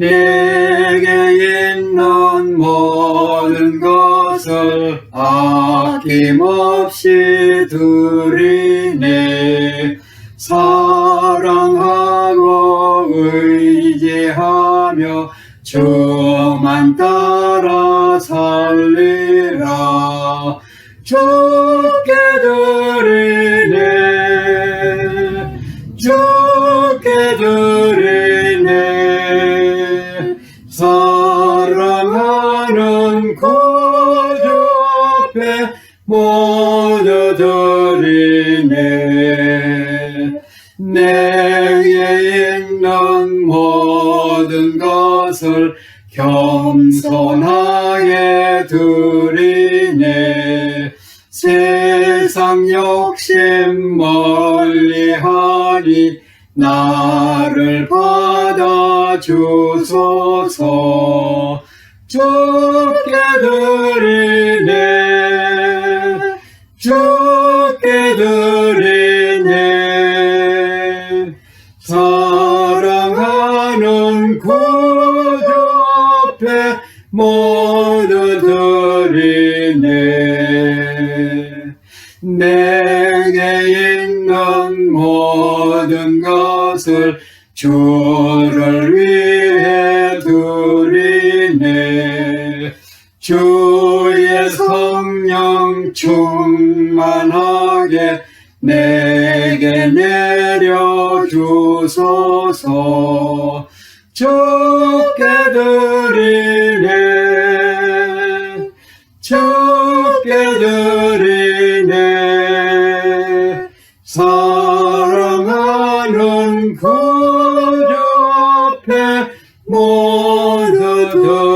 내게 있는 모든 것을 아낌없이 드리네. 사랑하고 의지하며 주만 따라 살리라. 주께 드 사랑하는 구주 앞에 모두 드리네. 내게 있는 모든 것을 겸손하게 드리네. 세상 욕심 멀리하니 나를 받아 주소서. 주께 드리네. 주께 드리네. 사랑하는 구주 앞에 모두 드리네. 내게 있는 모든 것을 주를 위해 드리네. 주의 성령 충만하게 내게 내려 주소서. 주께 드리네. 주 앞에